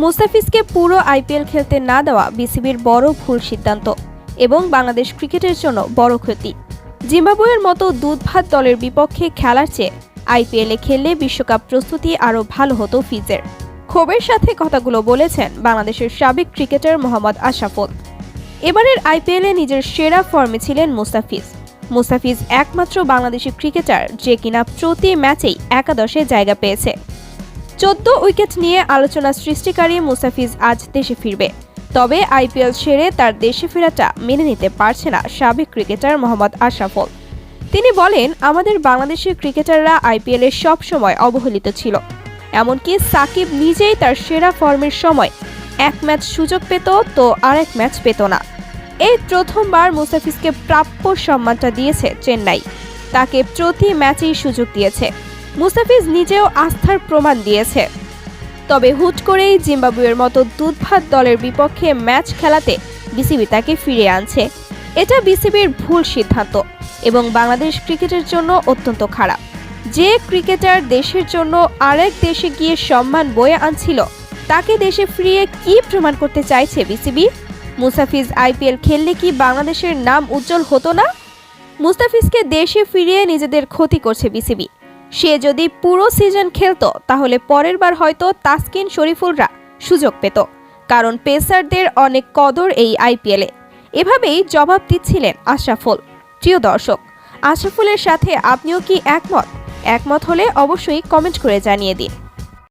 মুস্তাফিজকে পুরো আইপিএল খেলতে না দেওয়া বিসিবির বড় ভুল সিদ্ধান্ত এবং বাংলাদেশ ক্রিকেটের জন্য বড় ক্ষতি। জিম্বাবুয়ের মতো দুধ ভাত দলের বিপক্ষে খেলার চেয়ে আইপিএলে খেললে বিশ্বকাপ প্রস্তুতি আরও ভালো হতো ফিজের। ক্ষোভের সাথে কথাগুলো বলেছেন বাংলাদেশের সাবেক ক্রিকেটার মোহাম্মদ আশরাফুল। এবারের আইপিএলে নিজের সেরা ফর্মে ছিলেন মুস্তাফিজ। মুস্তাফিজ একমাত্র বাংলাদেশি ক্রিকেটার যে কিনা প্রতি ম্যাচেই একাদশে জায়গা পেয়েছে। চোদ্দ উইকেট নিয়ে আলোচনা সৃষ্টিকারী মুসাফিজ আজ দেশে ফিরবে। তবে আইপিএল সেরে তার দেশে ফেরাটা মেনে নিতে পারছে না সাবেক ক্রিকেটার মোহাম্মদ আশরাফুল তিনি বলেন, আমাদের বাংলাদেশের ক্রিকেটাররা আইপিএলে সব সময় অবহেলিত ছিল। এমনকি সাকিব নিজেই তার সেরা ফর্মের সময় এক ম্যাচ সুযোগ পেত তো আরেক ম্যাচ পেত না। এই প্রথমবার মুস্তাফিজকে প্রাপ্য সম্মানটা দিয়েছে চেন্নাই। তাকে প্রতি ম্যাচেই সুযোগ দিয়েছে। মুস্তাফিজ নিজেও আস্থার প্রমাণ দিয়েছে। তবে হুট করেই জিম্বাবুয়ের মতো দুধভাত দলের বিপক্ষে ম্যাচ খেলাতে বিসিবি তাকে ফিরে আনছে। এটা বিসিবির ভুল সিদ্ধান্ত এবং বাংলাদেশ ক্রিকেটের জন্য অত্যন্ত খারাপ। যে ক্রিকেটার দেশের জন্য আরেক দেশে গিয়ে সম্মান বয়ে আনছিল, তাকে দেশে ফিরিয়ে কি প্রমাণ করতে চাইছে বিসিবি? মুস্তাফিজ আইপিএল খেললে কি বাংলাদেশের নাম উজ্জ্বল হতো না? মুস্তাফিজকে দেশে ফিরিয়ে নিজেদের ক্ষতি করছে বিসিবি। সে যদি পুরো সিজন খেলতো, তাহলে পরের বার হয়তো তাসকিন শরীফুলরা সুযোগ পেত, কারণ পেসারদের অনেক কদর এই আইপিএলে। এভাবেই জবাব দিচ্ছিলেন আশরাফুল। প্রিয় দর্শক, আশরাফুলের সাথে আপনিও কি একমত? একমত হলে অবশ্যই কমেন্ট করে জানিয়ে দিন।